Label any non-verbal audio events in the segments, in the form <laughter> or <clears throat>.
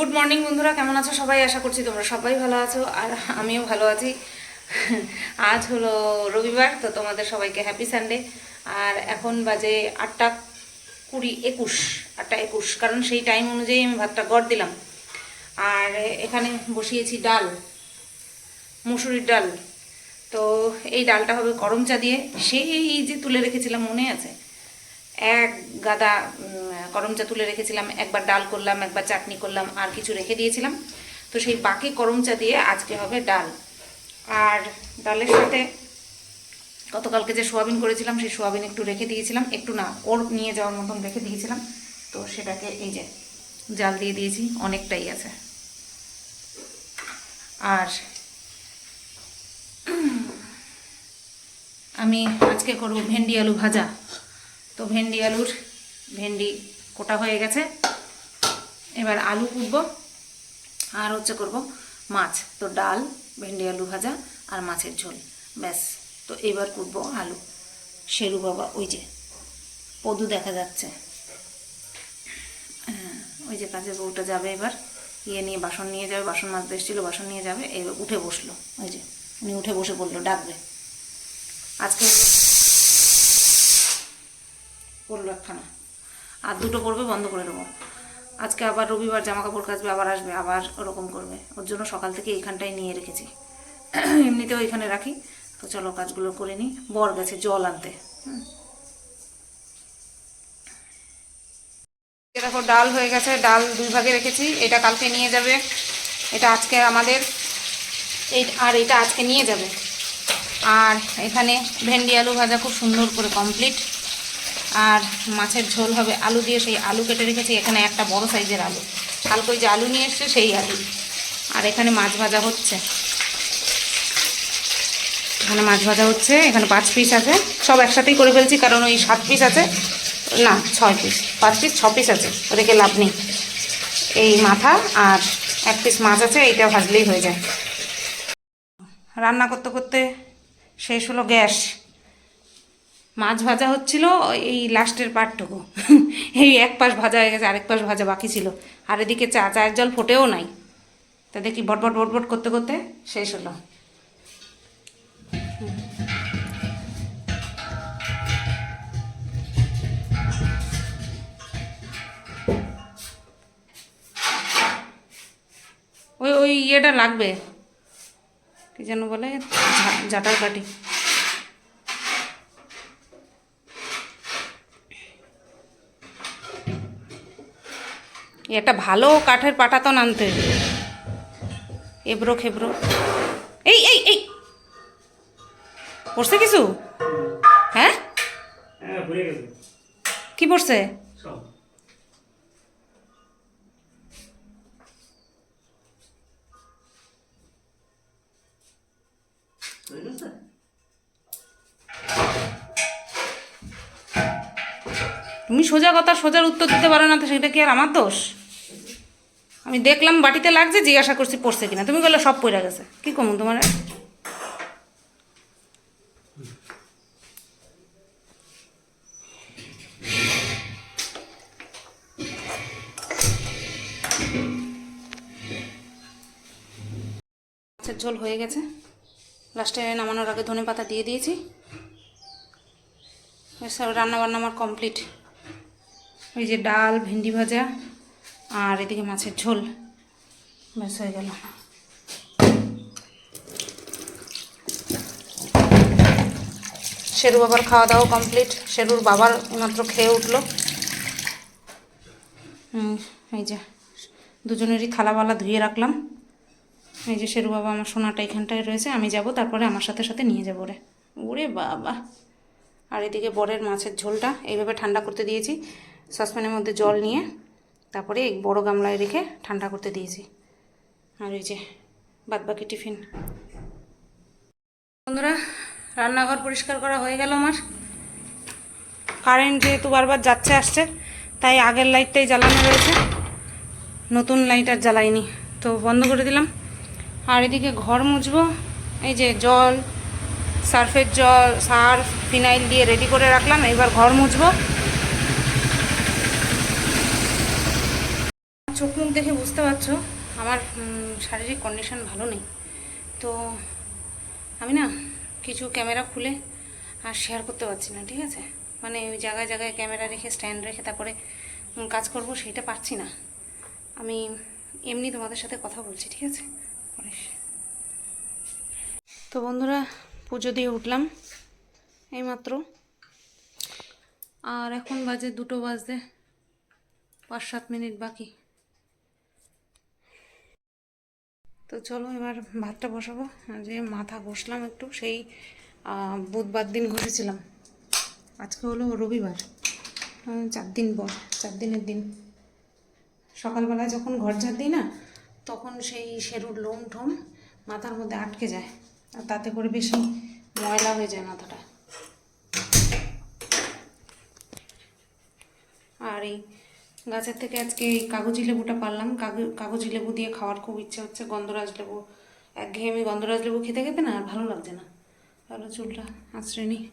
Good morning বন্ধুরা। কেমন আছো? সবাই আশা করছি তোমরা সবাই ভালো আছো, আর আমিও ভালো আছি। আজ হলো রবিবার, তো তোমাদের সবাইকে হ্যাপি সানডে আর এখন বাজে আটটা কুড়ি একুশ, আটটা একুশ, কারণ সেই টাইম অনুযায়ী আমি ভাতটা গড় দিলাম। আর এখানে বসিয়েছি ডাল, মুসুরির ডাল। তো এই ডালটা হবে করম চা দিয়ে। সেই যে তুলে রেখেছিলাম মনে আছে? এক গাদা করমচা তুলে রেখেছিলাম, একবার ডাল করলাম, একবার চাটনি করলাম, আর কিছু রেখে দিয়েছিলাম। তো সেই বাকি করমচা দিয়ে আজকে হবে ডাল। আর ডালের সাথে গতকালকে যে সোয়াবিন করেছিলাম, সেই সোয়াবিন একটু রেখে দিয়েছিলাম। একটু না, ওর নিয়ে যাওয়ার মতন রেখে দিয়েছিলাম। তো সেটাকে এই যে জাল দিয়ে দিয়েছি, অনেকটাই আছে। আর আমি আজকে করব ভেন্ডি আলু ভাজা। তো ভেন্ডি আলুর ভেন্ডি কোটা হয়ে গেছে। এবার আলু কুটব আর হচ্ছে করব মাছ। তো ডাল ভেন্ডি আলু ভাজা আর মাছের ঝোল। ব্যাস তো এবার কুটব আলু। শেরু বাবা ওই যে পদু দেখা যাচ্ছে। হ্যাঁ, ওই যে কাজের বউটা যাবে এবার। ইয়ে নিয়ে বাসন নিয়ে যাবে বাসন মাজতে এসেছিল বাসন নিয়ে যাবে। এবার উঠে বসল ওই যে। উনি উঠে বসে পড়ল ডাকবে। আজকে করল একখানা আর দুটো করবে বন্ধ করে দেবো। আজকে আবার রবিবার জামা কাপড় কাচবে, আবার আসবে, আবার ওরকম করবে। ওর জন্য সকাল থেকে এইখানটায় নিয়ে রেখেছি। <clears throat> এমনিতেও এখানে রাখি। তো চলো কাজগুলো করে নিই। বর গেছে জল আনতে। হুম। দেখো, ডাল হয়ে গেছে। ডাল দুই ভাগে রেখেছি। এটা কালকে নিয়ে যাবে। এটা আজকে আমাদের এই, আর এটা আজকে নিয়ে যাবে। আর এখানে ভেন্ডি আলু ভাজা খুব সুন্দর করে কমপ্লিট আর মাছের ঝোল হবে আলু দিয়ে, সেই আলু কেটে রেখেছি। এখানে একটা বড় সাইজের আলু। কালকে ওই যে আলু নিয়ে এসছে, সেই আলু। আর এখানে মাছ ভাজা হচ্ছে। এখানে মাছ ভাজা হচ্ছে, এখানে পাঁচ পিস আছে। সব একসাথেই করে ফেলছি, কারণ ওই সাত পিস আছে। না, ছয় পিস পাঁচ পিস ছ পিস আছে। ওদেরকে লাভ নেই। এই মাথা আর এক পিস মাছ আছে, এইটা ভাজলেই হয়ে যায়। রান্না করতে করতে শেষ হলো গ্যাস। মাছ ভাজা হচ্ছিল, এই লাস্টের পার্টটুকু এই এক পাশ ভাজা হয়ে গেছে, আরেক পাশ ভাজা বাকি ছিল। আর এদিকে চা, চায়ের জল ফোটেও নাই। তা দেখি বটবট বটবট করতে করতে শেষ হলো। ওই ওই ইয়েটা লাগবে। কি যেন বলে? জাটার কাঠি একটা ভালো কাঠের পাটাতন আনতে। এবড়ো খেবড়ো এই এই এই। পড়ছে কিছু? হ্যাঁ? হ্যাঁ কি পড়ছে? তুমি সোজা কথা সোজার উত্তর দিতে পারো না তো সেটা কি আর আমার দোষ? আমি দেখলাম বাটিতে লাগছে, জিজ্ঞাসা করছি, পড়ছে কিনা। তুমি বললে, সব পড়ে গেছে। কি কমন তোমার? মাছের ঝোল হয়ে গেছে। লাস্টে নামানোর আগে ধনে পাতা দিয়ে দিয়েছি। রান্না বান্না আমার কমপ্লিট। ওই যে ডাল, ভেন্ডি ভাজা আর এদিকে মাছের ঝোল। ব্যাস হয়ে গেল। শেরু বাবার খাওয়া দাওয়া কমপ্লিট শেরুর বাবার মাত্র খেয়ে উঠল। এই যে, দুজনেরই থালাবালা ধুয়ে রাখলাম। এই যে শেরু বাবা আমার সোনাটা এখানটায় রয়েছে, আমি যাব, তারপরে আমার সাথে সাথে নিয়ে যাব রে ওরে বাবা। আর এদিকে বরের মাছের ঝোলটা, এইভাবে ঠান্ডা করতে দিয়েছি, সসপ্যানের মধ্যে জল নিয়ে। তারপরে বড় গামলায় রেখে ঠান্ডা করতে দিয়েছি। আর এই যে বাদবাকি টিফিন। বন্ধুরা, রান্নাঘর পরিষ্কার করা হয়ে গেল আমার। কারেন্ট যেহেতু বারবার যাচ্ছে আসছে, তাই আগের লাইটটাই জ্বালানো রয়েছে। নতুন লাইট আর জ্বালাইনি, তো বন্ধ করে দিলাম। আর এদিকে ঘর মুছবো, এই যে জল, সার্ফের জল, সার্ফ, ফিনাইল দিয়ে রেডি করে রাখলাম। এবার ঘর মুছবো। মুখ দেখে বুঝতে পারছ, আমার শারীরিক কন্ডিশন ভালো নেই। তো আমি না কিছু ক্যামেরা খুলে আর শেয়ার করতে পারছি না, ঠিক আছে? মানে ওই জায়গায় জায়গায় ক্যামেরা রেখে স্ট্যান্ড রেখে তারপরে কাজ করব সেটা পারছি না। আমি এমনি তোমাদের সাথে কথা বলছি, ঠিক আছে? তো বন্ধুরা, পুজো দিয়ে উঠলাম এইমাত্র। আর এখন বাজে দুটো বাজতে পাঁচ সাত মিনিট বাকি। তো চলো এবার ভাতটা বসাবো। যে মাথা ঘষলাম একটু, সেই বুধবার দিন ঘষেছিলাম। আজকে হলো রবিবার চার দিন পর, চার দিনের দিন। সকালবেলায় যখন ঘর ঝাড় দিই না, তখন সেই সেরুর লোম ঠোম মাথার মধ্যে আটকে যায়। আর তাতে করে বেশি ময়লা হয়ে যায় মাথাটা। আর এই গাছের থেকে আজকে এই কাগজি লেবুটা পারলাম। কাগু- কাগজি লেবু দিয়ে খাওয়ার খুব ইচ্ছে হচ্ছে। গন্ধরাজ লেবু, একঘেয়েমি গন্ধরাজ লেবু খেতে খেতে না আর ভালো লাগছে না। তাহলে চুলটা আশ্রয় নিই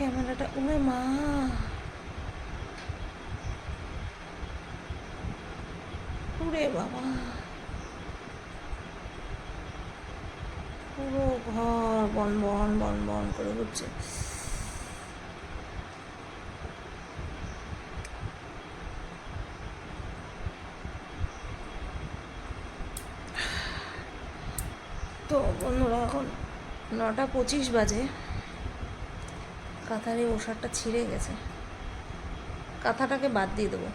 ক্যামেরাটা উমে মা। উরে বাবা। পুরো ঘর বন বন বন বন করে ঘুরছে। তো বন্ধুরা, এখন নটা পঁচিশ বাজে। কাঁথার এই ওষারটা ছিঁড়ে গেছে। কাঁথাটাকে বাদ দিয়ে দেবো।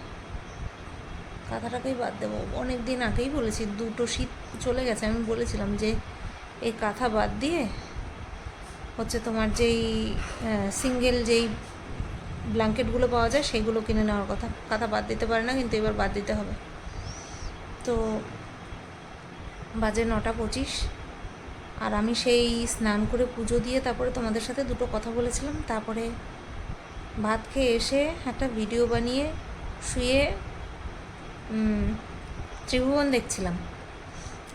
কাঁথাটাকেই বাদ দেবো। অনেক দিন আগেই বলেছি, দুটো শীত চলে গেছে। আমি বলেছিলাম যে, এই কাঁথা বাদ দিয়ে হচ্ছে তোমার যেই সিঙ্গেল যেই ব্ল্যাঙ্কেটগুলো পাওয়া যায়, সেগুলো কিনে নেওয়ার কথা। কাঁথা বাদ দিতে পারে না, কিন্তু এবার বাদ দিতে হবে। তো বাজে নটা পঁচিশ। আর আমি সেই স্নান করে পুজো দিয়ে তারপরে তোমাদের সাথে দুটো কথা বলেছিলাম। তারপরে ভাত খেয়ে এসে একটা ভিডিও বানিয়ে শুয়ে ত্রিভুবন দেখছিলাম।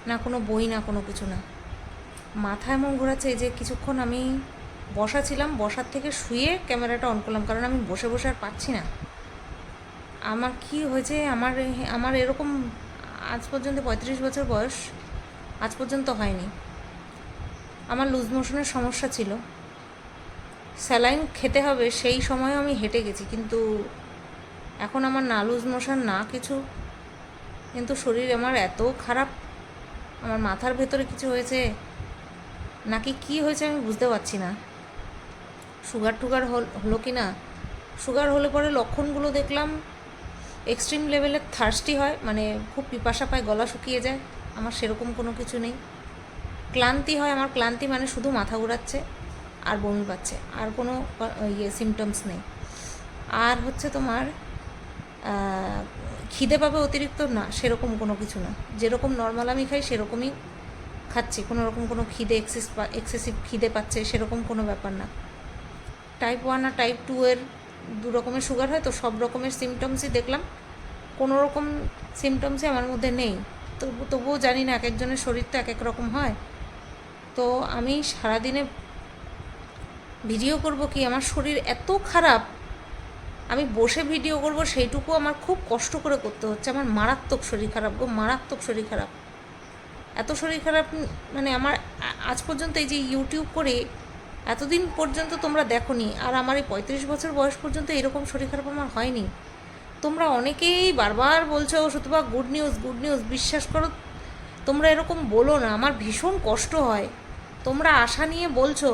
না কোনো বই, না কোনো কিছু না। মাথা এমন ঘোরাচ্ছে যে কিছুক্ষণ আমি বসা ছিলাম, বসার থেকে শুয়ে ক্যামেরাটা অন করলাম, কারণ আমি বসে বসে আর পাচ্ছি না। আমার কি হয়েছে, আমার আমার এরকম আজ পর্যন্ত পঁয়ত্রিশ বছর বয়স, আজ পর্যন্ত হয়নি। আমার লুজ মোশনের সমস্যা ছিল। স্যালাইন খেতে হবে, সেই সময় আমি হেঁটে গেছি, কিন্তু এখন আমার না লুজ মোশন না কিছু। কিন্তু শরীর আমার এত খারাপ, আমার মাথার ভেতরে কিছু হয়েছে, নাকি কি হয়েছে আমি বুঝতে পারছি না। সুগার টুগার হল- কি না? সুগার হলে পরে লক্ষণগুলো দেখলাম এক্সট্রিম লেভেলের থার্স্টি হয় মানে খুব পিপাসা পায়, গলা শুকিয়ে যায়, আমার সেরকম কোনো কিছু নেই। ক্লান্তি হয়, আমার ক্লান্তি মানে শুধু মাথা ঘোরাচ্ছে আর বমি পাচ্ছে, আর কোনো ইয়ে সিমটমস নেই। আর হচ্ছে তোমার খিদে পাবে অতিরিক্ত? না, সেরকম কোনো কিছু না। যেরকম নর্মাল আমি খাই, সেরকমই খাচ্ছি। কোনো রকম কোনো খিদে এক্সেস এক্সেসিভ খিদে পাচ্ছে, সেরকম কোনো ব্যাপার না। টাইপ ওয়ান আর টাইপ টু এর দু রকমের সুগার হয়, তো সব রকমের সিমটমসই দেখলাম। কোনো রকম সিমটমসই আমার মধ্যে নেই। তবু, তবুও জানি না, এক একজনের শরীর তো এক এক রকম হয়। তো আমি সারাদিনে ভিডিও করব কি? আমার শরীর এত খারাপ। আমি বসে ভিডিও করব, সেইটুকু আমার খুব কষ্ট করে করতে হচ্ছে। আমার মারাত্মক শরীর খারাপ গো, মারাত্মক শরীর খারাপ। এত শরীর খারাপ মানে আমার আজ পর্যন্ত এই যে ইউটিউব করে এতদিন পর্যন্ত তোমরা দেখোনি, আর আমার এই পঁয়ত্রিশ বছর বয়স পর্যন্ত এরকম শরীর খারাপ আমার হয়নি। তোমরা অনেকেই বারবার বলছো সুতবা গুড নিউজ গুড নিউজ, বিশ্বাস করো, তোমরা এরকম বলো না। আমার ভীষণ কষ্ট হয়। তোমরা আশা নিয়ে বলছো,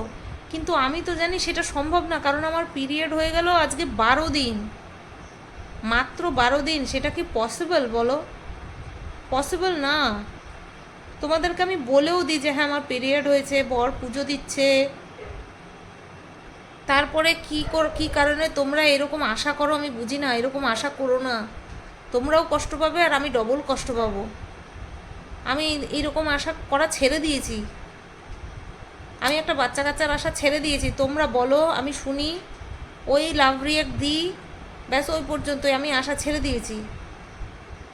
কিন্তু আমি তো জানি সেটা সম্ভব না, কারণ আমার পিরিয়ড হয়ে গেল আজকে বারো দিন। মাত্র বারো দিন, সেটা কি পসিবল বলো? পসিবল না। তোমাদেরকে আমি বলেও দিই যে হ্যাঁ আমার পিরিয়ড হয়েছে, বর পুজো দিচ্ছে। তারপরে কি কর, কী কারণে তোমরা এরকম আশা করো আমি বুঝি না, এরকম আশা করো না। তোমরাও কষ্ট পাবে আর আমি ডবল কষ্ট পাবো। আমি এইরকম আশা করা ছেড়ে দিয়েছি। আমি একটা বাচ্চা কাচ্চার আশা ছেড়ে দিয়েছি। তোমরা বলো, আমি শুনি, ওই লাভ রিয়েক্ট দিই ব্যাস ওই পর্যন্তই আমি আশা ছেড়ে দিয়েছি।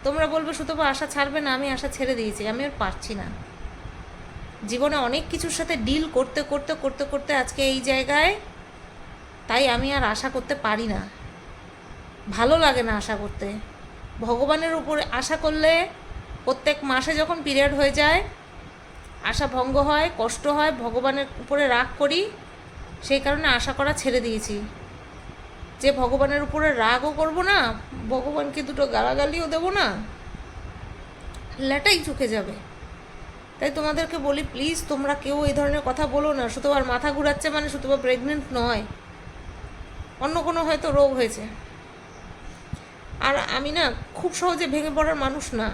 তোমরা বলবে শুধু আশা ছাড়বে না, আমি আশা ছেড়ে দিয়েছি, আমি আর পারছি না। জীবনে অনেক কিছুর সাথে ডিল করতে করতে করতে করতে আজকে এই জায়গায়, তাই আমি আর আশা করতে পারি না। ভালো লাগে না আশা করতে। ভগবানের উপরে আশা করলে প্রত্যেক মাসে যখন পিরিয়ড হয়ে যায় আশা ভঙ্গ হয়, কষ্ট হয়, ভগবানের উপরে রাগ করি, সেই কারণে আশা করা ছেড়ে দিয়েছি। যে ভগবানের উপরে রাগও করব না, ভগবানকে দুটো গালাগালিও দেবো না লেটাই চুকে যাবে। তাই তোমাদেরকে বলি প্লিজ তোমরা কেউ এই ধরনের কথা বলো না, শুধু আর মাথা ঘুরাচ্ছে মানে শুধু প্রেগনেন্ট নয়। অন্য কোনো হয়তো রোগ হয়েছে। আর আমি না, খুব সহজে ভেঙে পড়ার মানুষ না।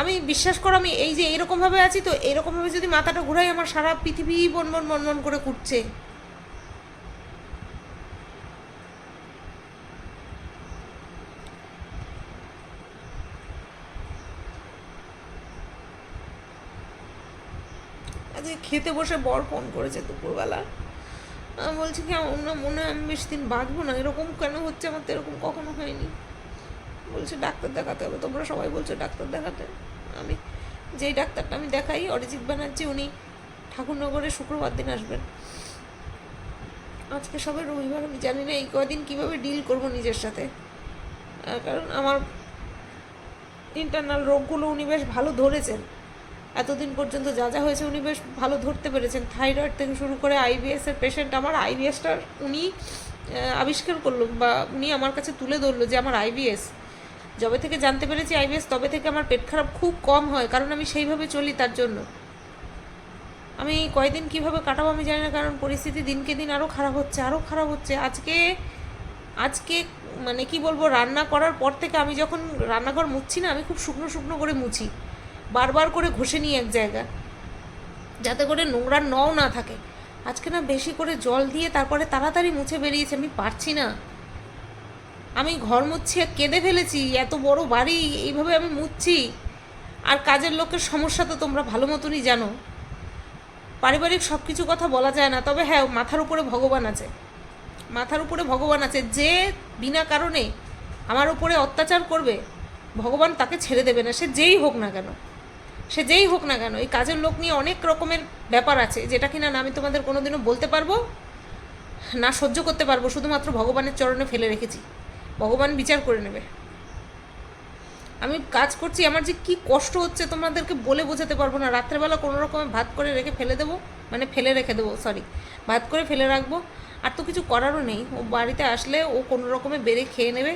আমি বিশ্বাস করো, আমি এই যে এইরকমভাবে আছি, তো এইরকমভাবে যদি মাথাটা ঘুরাই, আমার সারা পৃথিবী বন বন করে কুটছে। খেতে বসে বর ফোন করেছে দুপুরবেলা। বলছি কি না মনে হয় আমি বেশি দিন বাঁচবো না, এরকম কেন হচ্ছে আমার তো এরকম কখনো হয়নি। বলছে, ডাক্তার দেখাতে হবে। তোমরা সবাই বলছো, ডাক্তার দেখাতে। আমি। যেই ডাক্তারটা আমি দেখাই, অরিজিৎ ব্যানার্জি, উনি ঠাকুরনগরে শুক্রবার দিন আসবেন। আজকে সবে রবিবার, আমি জানি না এই কদিন কীভাবে ডিল করব নিজের সাথে। কারণ আমার ইন্টারনাল রোগগুলো উনি বেশ ভালো ধরেছেন। এতদিন পর্যন্ত যা যা হয়েছে উনি বেশ ভালো ধরতে পেরেছেন। থাইরয়েড থেকে শুরু করে আইবিএস এর পেশেন্ট আমার আইবিএসটার উনি আবিষ্কার করল বা উনি আমার কাছে তুলে ধরলো যে আমার আইবিএস যবে থেকে জানতে পেরেছি আইবিএস, তবে থেকে আমার পেট খারাপ খুব কম হয়, কারণ আমি সেইভাবে চলি তার জন্য। আমি কয়দিন কীভাবে কাটাবো আমি জানি না, কারণ পরিস্থিতি দিনকে দিন আরও খারাপ হচ্ছে আরও খারাপ হচ্ছে। আজকে আজকে মানে কি বলব, রান্না করার পর থেকে আমি যখন রান্নাঘর মুছছি না, আমি খুব শুকনো শুকনো করে মুছি। বারবার করে ঘষে নিই এক জায়গা, যাতে করে নোংরা নও না থাকে। আজকে না বেশি করে জল দিয়ে তারপরে তাড়াতাড়ি মুছে বেরিয়েছে, আমি পারছি না। আমি ঘর আর কেঁদে ফেলেছি, এত বড় বাড়ি, এইভাবে আমি মুছছি। আর কাজের লোকের সমস্যা তো তোমরা ভালো মতনই জানো। পারিবারিক সব কিছু কথা বলা যায় না, তবে হ্যাঁ মাথার উপরে ভগবান আছে। মাথার উপরে ভগবান আছে, যে বিনা কারণে আমার উপরে অত্যাচার করবে, ভগবান তাকে ছেড়ে দেবে না, সে যেই হোক না কেন। সে যেই হোক না কেন, এই কাজের লোক নিয়ে অনেক রকমের ব্যাপার আছে, যেটা কিনা না আমি তোমাদের কোনোদিনও বলতে পারব, না সহ্য করতে পারব, শুধুমাত্র ভগবানের চরণে ফেলে রেখেছি। ভগবান বিচার করে নেবে। আমি কাজ করছি, আমার যে কি কষ্ট হচ্ছে তোমাদেরকে বলে বোঝাতে পারব না। রাত্রেবেলা কোনো রকমে ভাত করে রেখে ফেলে দেবো মানে ফেলে রেখে দেবো সরি ভাত করে ফেলে রাখব। আর তো কিছু করারও নেই, ও বাড়িতে আসলে ও কোনো রকমে বেড়ে খেয়ে নেবে।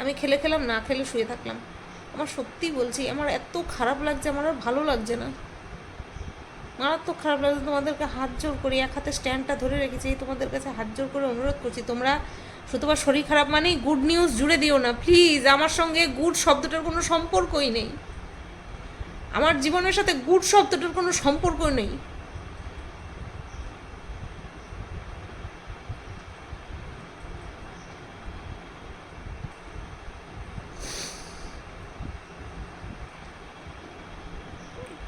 আমি খেলে খেলাম, না খেলে শুয়ে থাকলাম। আমার সত্যি বলছি, আমার এত খারাপ লাগছে, আমার আর ভালো লাগছে না। মারাত্মক খারাপ লাগছে, তোমাদেরকে হাত জোর করি, এক হাতে স্ট্যান্ডটা ধরে রেখেছি, তোমাদের কাছে হাত জোর করে অনুরোধ করছি, তোমরা শুধুবার শরীর খারাপ মানেই গুড নিউজ জুড়ে দিও না। প্লিজ আমার সঙ্গে গুড শব্দটার কোনো সম্পর্কই নেই। আমার জীবনের সাথে গুড শব্দটার কোনো সম্পর্ক নেই।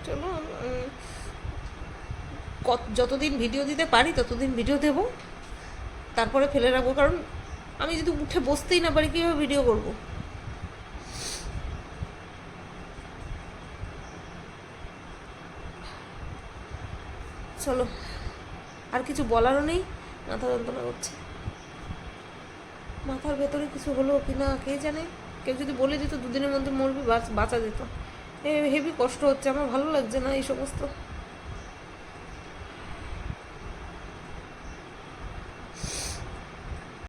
চলো যতদিন ভিডিও দিতে পারি, ততদিন ভিডিও দেবো। তারপরে ফেলে রাখব, কারণ আমি যদি উঠে বসতেই না পারি, কীভাবে ভিডিও করব? চলো, আর কিছু বলারও নেই, মাথা যন্ত্রণা করছে। মাথার ভেতরে কিছু হলো কি না কে জানে? কেউ যদি বলে দিত, দুদিনের মধ্যে মরবি, বাঁচ- যেত। হেভি কষ্ট হচ্ছে, আমার ভালো লাগছে না এই সমস্ত।